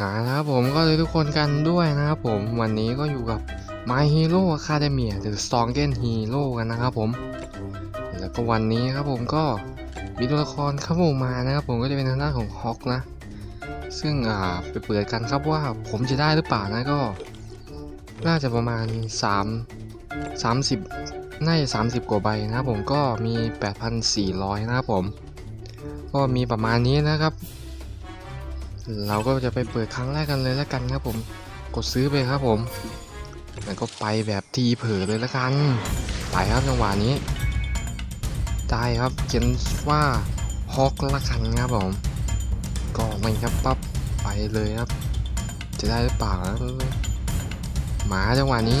นะครับผมก็เลยทุกคนกันด้วยนะครับผมวันนี้ก็อยู่กับ My Hero Academia หรือ Strongest Hero กันนะครับผม แล้วก็วันนี้ครับผมก็มีตัวละครเข้ามานะครับผมก็จะเป็นทางด้านของฮอกนะ ซึ่งอ่าไปเปิดกันครับว่าผมจะได้หรือเปล่านะก็ น่าจะประมาณ 3 30 น่าจะ 30 กว่าใบนะครับผมก็มี 8,400 นะครับผม ก็มีประมาณนี้นะครับ เราก็จะไปเปิดครั้งแรกกันเลยแล้วกันครับผมกดซื้อไปครับผมแล้วก็ไปแบบทีเผลอเลยแล้วกันไปครับจังหวะนี้ ได้ครับเขียนว่าฮอกละกันครับผมก็ไม่ครับปั๊บไปเลยครับ จะได้หรือเปล่าหมาจังหวะนี้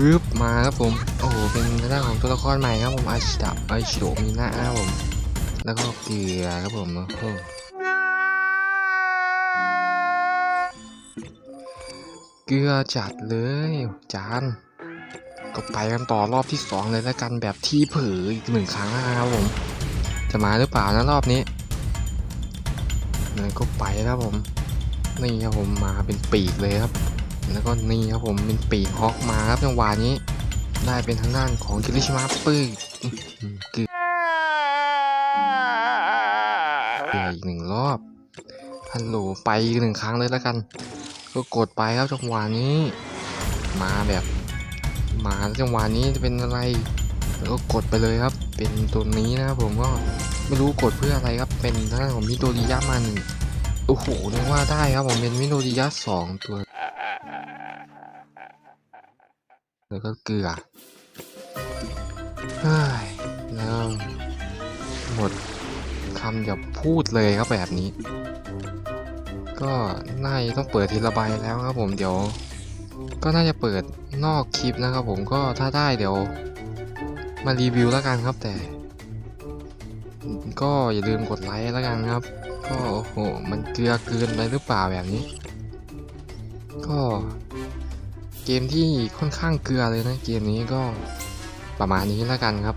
รึบมาครับผมโอ้โหเป็นทางด้าของตัวละครใหม่ครับผมอาชิดะอชิโดมีหน้าครับผม แล้วก็เกลือครับผมโอ้ เกลือจัดเลยจาน ก็ไปกันต่อรอบที่สองเลยแล้วกันแบบที่เผลออีกหนึ่งครั้งนะครับผม จะมาหรือเปล่านะรอบนี้แล้วก็ไปครับผม นี่ครับผมมาเป็นปีกเลยครับ แล้วก็นี่ครับผมเป็นปีกฮอกมาครับจังหวะนี้ ได้เป็นทางด้านของคิริชิมะปื้อเกลือเกลืออีกหนึ่งรอบฮัลโหลไปอีกหนึ่งครั้งเลยแล้วกัน ก็กดไปครับจังหวะนี้ มาแบบมาจังหวะนี้จะเป็นอะไรแล้วก็กดไปเลยครับ เป็นตัวนี้นะครับผมก็ไม่รู้กดเพื่ออะไรครับ เป็นทางด้านของมิโดริยะมันโอ้โหนึกว่าได้ครับผมเป็นมิโดริยะสองตัว แล้วก็เกลือเฮ้ยแล้วหมดคำอย่าพูดเลยครับแบบนี้ ก็น่าจะต้องเปิดทีละใบแล้วครับผมเดี๋ยว ก็น่าจะเปิดนอกคลิปนะครับผมก็ถ้าได้เดี๋ยวมารีวิวแล้วกันครับแต่ ก็อย่าลืมกดไลค์แล้วกันครับ ก็โอ้โหมันเกลือเกินไปหรือเปล่าแบบนี้ ก็เกมที่ค่อนข้างเกลือเลยนะเกมนี้ก็ประมาณนี้แล้วกันครับ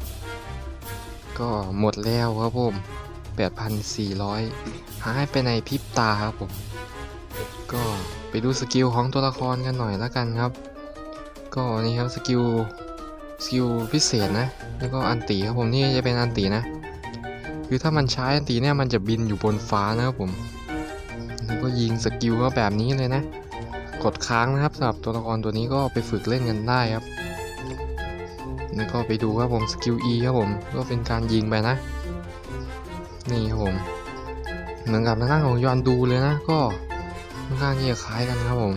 ก็หมดแล้วครับผม 8,400 หายไปในพริบตาครับผม ก็ไปดูสกิลของตัวละครกันหน่อยแล้วกันครับ ก็นี่ครับสกิลสกิลพิเศษนะ แล้วก็อันตีครับผมนี่จะเป็นอันตีนะ คือถ้ามันใช้อันตีเนี่ยมันจะบินอยู่บนฟ้านะครับผม แล้วก็ยิงสกิลก็แบบนี้เลยนะ กดค้างนะครับสำหรับตัวละครตัวนี้ก็ไปฝึกเล่นกันได้ครับ แล้วก็ไปดูครับผมสกิล E ครับผม ก็เป็นการยิงไปนะ นี่ครับผม เหมือนกับทางด้าของยอนดูเลยนะ ก็ ค่อนข้างที่จะคล้ายกันครับผม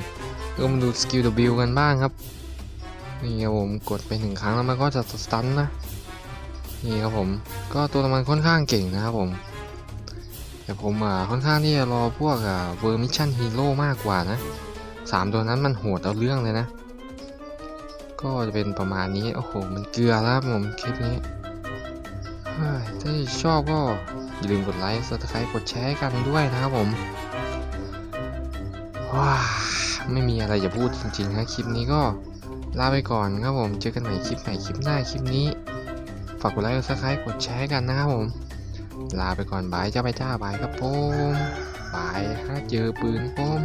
ก็มาดูสกิล W กันบ้างครับนี่ครับผมกดไปหนึ่งครั้งแล้วมันก็จะสตันนะนี่ครับผมก็ตัวมันค่อนข้างเก่งนะครับผม แต่ผมอะค่อนข้างที่จะรอพวกอะเวอร์มิชชั่นฮีโร่มากกว่านะสามตัวนั้นมันโหดเอาเรื่องเลยนะ ก็จะเป็นประมาณนี้ โอ้โห มันเกลือแล้วผมคลิปนี้ถ้าชอบก็อย่าลืมกดไลค์ s ับสไคร b ์กดแชร์กันด้วยนะครับผม ว้าไม่มีอะไรจะพูดจริงๆนะคลิปนี้ก็ลาไปก่อนครับผม เจอกันใหม่คลิปใหม่คลิปหน้าคลิปนี้ ฝากกดไลค์กดซับสไครต์กดแชร์กันนะครับผม ลาไปก่อนบายเจ้าไปจ้าบายครับผมบายฮะเจอปืนผม